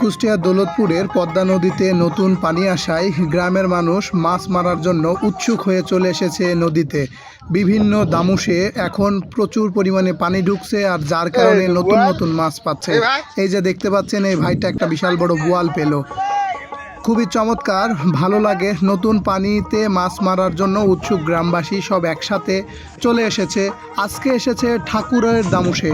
কুষ্টিয়া দৌলতপুরের পদ্মা নদীতে নতুন পানি আসায় গ্রামের মানুষ মাছ মারার জন্য উৎসুক হয়ে চলে এসেছে নদীতে। বিভিন্ন দামুষে এখন প্রচুর পরিমাণে পানি ঢুকছে আর যার কারণে নতুন নতুন মাছ পাচ্ছে। এই যে দেখতে পাচ্ছেন এই ভাইটা একটা বিশাল বড় বোয়াল পেল। খুবই চমৎকার ভালো লাগে। নতুন পানিতে মাছ মারার জন্য উৎসুক গ্রামবাসী সব একসাথে চলে এসেছে। আজকে এসেছে ঠাকুরের দামুষে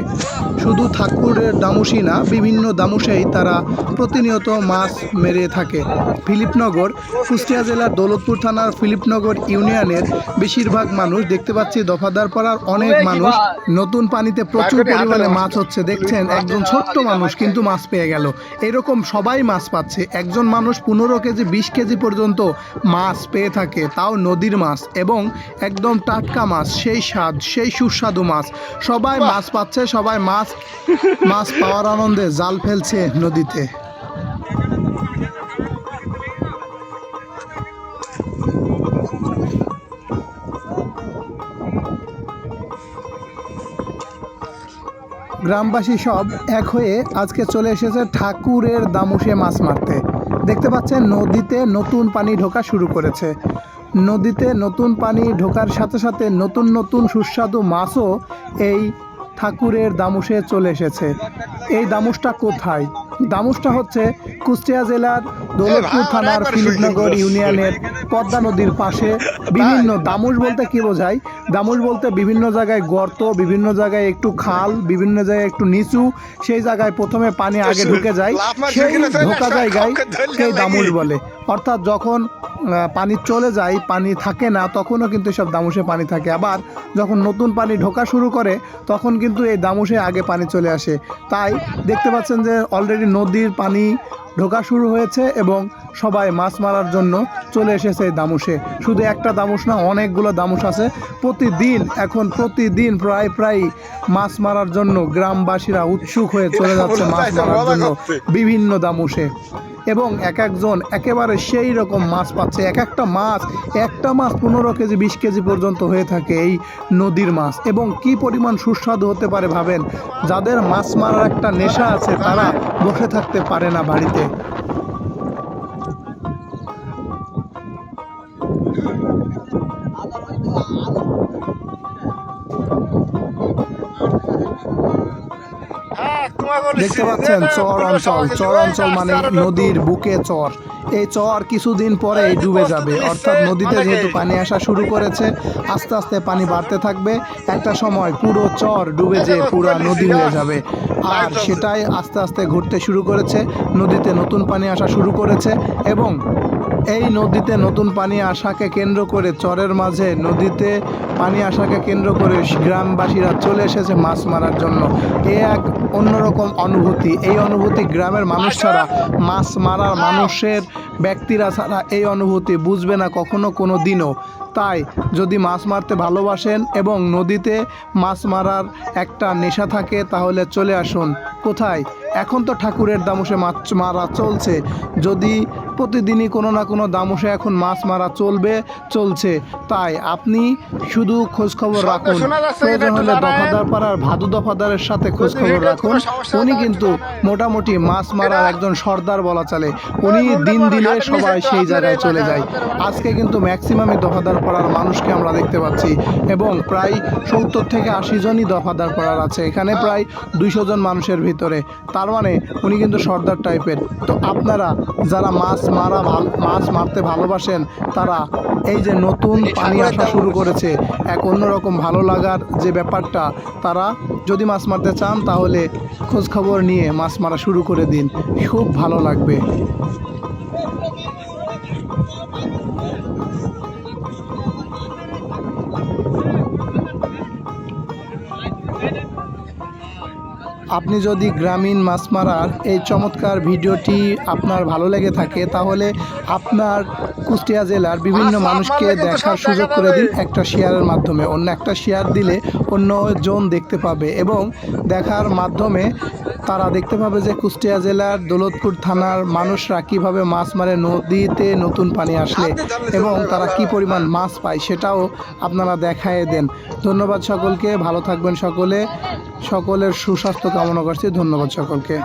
শুধু ঠাকুরের দামুষই না বিভিন্ন দামুষেই তারা প্রতিনিয়ত মাছ মেরে থাকে। ফিলিপনগর কুষ্টিয়া জেলার দৌলতপুর থানার ফিলিপনগর ইউনিয়নের বেশিরভাগ মানুষ দেখতে পাচ্ছি দফাদার পাড়ার অনেক মানুষ। নতুন পানিতে প্রচুর পরিমাণে মাছ হচ্ছে। দেখছেন একজন ছোট্ট মানুষ কিন্তু মাছ পেয়ে গেল। এরকম সবাই মাছ পাচ্ছে। একজন মানুষ পনেরো কেজি বিশ কেজি পর্যন্ত মাছ পেয়ে থাকে। তাও নদীর মাছ এবং একদম টাটকা মাছ সেই স্বাদ সেই সুস্বাদু মাছ। সবাই মাছ পাচ্ছে সবাই মাছ মাছ পাওয়ার আনন্দে জাল ফেলছে নদীতে। গ্রামবাসী সব এক হয়ে আজকে চলে এসেছে ঠাকুরের দামুষে মাছ মারতে। দেখতে পাচ্ছেন নদীতে নতুন পানি ঢোকা শুরু করেছে। নদীতে নতুন পানি ঢোকার সাথে সাথে নতুন নতুন সুস্বাদু মাছও এই ঠাকুরের দামুষে চলে এসেছে। এই দামুষটা কোথায়? দামুষটা হচ্ছে কুষ্টিয়া জেলার দৌলতপুর থানার ফিলিপনগর ইউনিয়নের পদ্মা নদীর পাশে। বিভিন্ন দামুষ বলতে কি বোঝায়? দামুষ বলতে বিভিন্ন জায়গায় গর্ত বিভিন্ন জায়গায় একটু খাল বিভিন্ন জায়গায় একটু নিচু। সেই জায়গায় প্রথমে পানি আগে ঢুকে যায়। সেই ঢোকা জায়গায় সেই দামুষ বলে। অর্থাৎ যখন পানি চলে যায় পানি থাকে না তখনও কিন্তু সব দামুষে পানি থাকে। আবার যখন নতুন পানি ঢোকা শুরু করে তখন কিন্তু এই দামুষে আগে পানি চলে আসে। তাই দেখতে পাচ্ছেন যে অলরেডি নদীর পানি ঢোকা শুরু হয়েছে এবং সবাই মাছ মারার জন্য চলে এসেছে এই দামুষে শুধু একটা দামুষ না অনেকগুলো দামুষ আছে। প্রতিদিন এখন প্রতিদিন প্রায় প্রায় মাছ মারার জন্য গ্রামবাসীরা উৎসুক হয়ে চলে যাচ্ছে মাছ মারার জন্য বিভিন্ন দামুষে এবং এক একজন একেবারে সেই রকম মাছ পাচ্ছে। এক একটা মাছ একটা মাছ পনেরো কেজি বিশ কেজি পর্যন্ত হয়ে থাকে এই নদীর মাছ। এবং কি পরিমাণ সুস্বাদু হতে পারে ভাবেন? যাদের মাছ মারার একটা নেশা আছে তারা বসে থাকতে পারে না বাড়িতে। দেখতে পাচ্ছেন চর অঞ্চল চর অঞ্চল মানে নদীর বুকে চর। এই চর কিছুদিন পরে ডুবে যাবে। অর্থাৎ নদীতে যেহেতু পানি আসা শুরু করেছে আস্তে আস্তে পানি বাড়তে থাকবে। একটা সময় পুরো চর ডুবে যেয়ে পুরো নদী হয়ে যাবে। আর সেটাই আস্তে আস্তে ঘুরতে শুরু করেছে নদীতে নতুন পানি আসা শুরু করেছে এবং এই নদীতে নতুন পানি আসাকে কেন্দ্র করে চরের মাঝে নদীতে পানি আসাকে কেন্দ্র করে গ্রামবাসীরা চলে এসেছে মাছ মারার জন্য। এ এক অন্যরকম অনুভূতি। এই অনুভূতি গ্রামের মানুষ ছাড়া, মাছ মারার মানুষের ব্যক্তিরা ছাড়া এই অনুভূতি বুঝবে না কখনো কোনো দিনও। তাই যদি মাছ মারতে ভালোবাসেন এবং নদীতে মাছ মারার একটা নেশা থাকে, তাহলে চলে আসুন। কোথায়? এখন তো ঠাকুরের দামুষে মাছ মারা চলছে। যদি প্রতিদিনই কোনো না কোনো দামুষে এখন মাছ মারা চলবে চলছে। তাই আপনি শুধু খোঁজখবর রাখুন। প্রয়োজন হলে দফাদার পাড়ার ভাদু দফাদারের সাথে খোঁজখবর রাখুন। উনি কিন্তু মোটামুটি মাছ মারার একজন সর্দার বলা চলে। উনি দিন দিলে সবাই সেই জায়গায় চলে যায়। আজকে কিন্তু ম্যাক্সিমামই দফাদার পাড়ার মানুষকে আমরা দেখতে পাচ্ছি। এবং প্রায় সত্তর থেকে আশি জনই দফাদার পাড়ার আছে। এখানে প্রায় দুইশো জন মানুষের ভিতরে। তার মানে উনি কিন্তু সর্দার টাইপের তো আপনারা যারা মাছ মারা ভালো মাছ মারতে ভালোবাসেন তারা। এই যে নতুন পানি আসা শুরু করেছে এক অন্যরকম ভালো লাগার যে ব্যাপারটা তারা যদি মাছ মারতে চান তাহলে খোঁজখবর নিয়ে মাছ মারা শুরু করে দিন খুব ভালো লাগবে। আপনি যদি গ্রামীণ মাছ মারার এই চমৎকার ভিডিওটি আপনার ভালো লেগে থাকে তাহলে আপনার কুষ্টিয়া জেলার বিভিন্ন মানুষকে দেখার সুযোগ করে দিন একটা শেয়ারের মাধ্যমে। অন্য একটা শেয়ার দিলে অন্য জন দেখতে পাবে এবং দেখার মাধ্যমে তারা দেখতে পাবে যে কুষ্টিয়া জেলার দৌলতপুর থানার মানুষরা কীভাবে মাছ মারে নদীতে নতুন পানি আসলে এবং তারা কি পরিমাণ মাছ পায় সেটাও আপনারা দেখায় দেন। ধন্যবাদ সকলকে ভালো থাকবেন সকলে। সকলের সুস্বাস্থ্য কামনা করছি। ধন্যবাদ সকলকে।